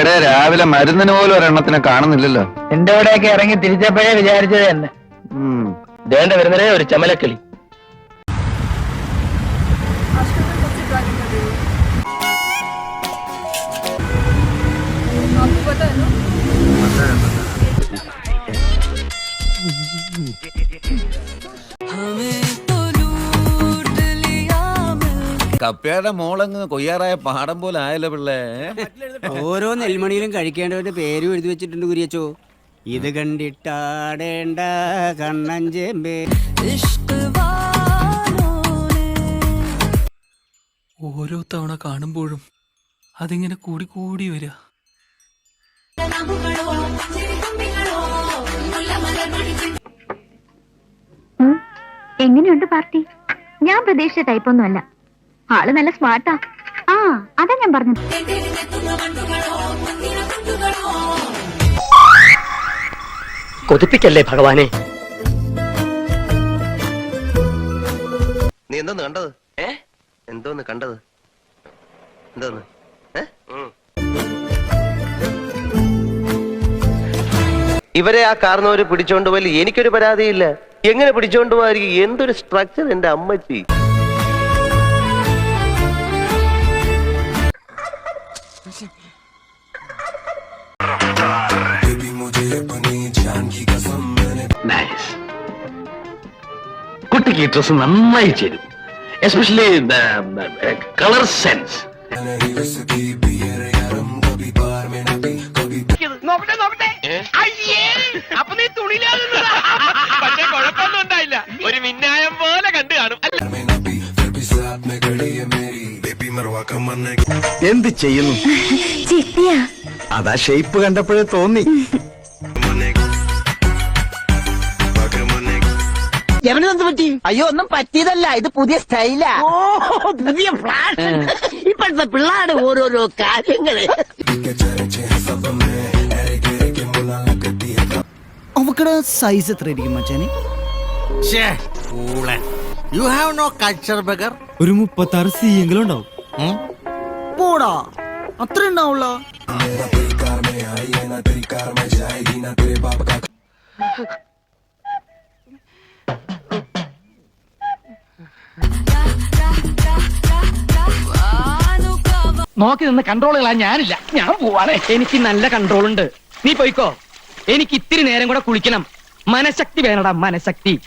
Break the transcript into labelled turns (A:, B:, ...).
A: എടേ രാവിലെ മരുന്നിന് പോലും ഒരെണ്ണത്തിനെ കാണുന്നില്ലല്ലോ.
B: എന്റെ അവിടെയൊക്കെ ഇറങ്ങി തിരിച്ചപ്പോഴേ വിചാരിച്ചത് തന്നെ. ദേണ്ട വരുന്നതേ ഒരു ചമലക്കിളി.
C: हमें
D: കപ്പയുടെ മോളങ്ങ് കൊയ്യാറായ പാടം പോലെ ആയല്ലോ പിള്ളേ.
E: ഓരോ നെൽമണിയിലും കഴിക്കേണ്ടവന്റെ പേരും എഴുതി വെച്ചിട്ടുണ്ട് കുരിയച്ചോ. ഇത് കണ്ടിട്ടാടേണ്ട കണ്ണഞ്ചേമ്പേ
F: ഓരോ തവണ കാണുമ്പോഴും അതിങ്ങനെ കൂടി കൂടി വരിക.
G: എങ്ങനെയുണ്ട് പാർട്ടി? ഞാൻ പ്രതീക്ഷിച്ച ടൈപ്പൊന്നും അല്ല. ആൾ നല്ല സ്മാർട്ടാ. ആ അതാ ഞാൻ പറഞ്ഞത്.
B: കൊതിപ്പിക്കല്ലേ ഭഗവാനെ?
H: നീ എന്തോന്ന് കണ്ടത്? ഏ? എന്തോന്ന് കണ്ടത്? എന്തോന്ന്? ഇവരെ ആ കാർന്നവര് പിടിച്ചോണ്ട് പോയി എനിക്കൊരു പരാതിയില്ല. എങ്ങനെ പിടിച്ചോണ്ട് പോകാതിരിക്കും എന്തൊരു സ്ട്രക്ചർ എന്റെ അമ്മച്ചി.
B: കുട്ടിക്ക് ഈ ഡ്രസ് നന്നായി ചേരും. എസ്പെഷ്യലി കളർ സെൻസ്
A: എന്ത് ചെയ്യുന്നു? അതാ ഷേപ്പ് കണ്ടപ്പോഴേ തോന്നി.
I: അയ്യോ ഒന്നും പറ്റിയതല്ല. ഇത് പുതിയ സ്റ്റൈലാ. ഓ പുതിയ ഫ്ലാഷ് ഇപ്പോഴത്തെ പിള്ളേരുടെ ഓരോരോ കാര്യങ്ങൾ.
E: അവക്കടെ സൈസ് എത്രയായിരിക്കും മച്ചാനെ?
D: You have no culture bugger
E: ഒരു മുപ്പത്തി ആറ് സി എങ്കിലും ഉണ്ടാവും. പോടാ. അത്ര ഉണ്ടാവുള്ള?
B: നോക്കി നിന്ന് കൺട്രോൾ കളാൻ ഞാനില്ല. ഞാൻ പോവാണേ. എനിക്ക് നല്ല കൺട്രോൾ ഉണ്ട്. നീ പോയിക്കോ. എനിക്ക് ഇത്തിരി നേരം കൂടെ കുളിക്കണം. മനഃശക്തി വേണടാ മനഃശക്തി.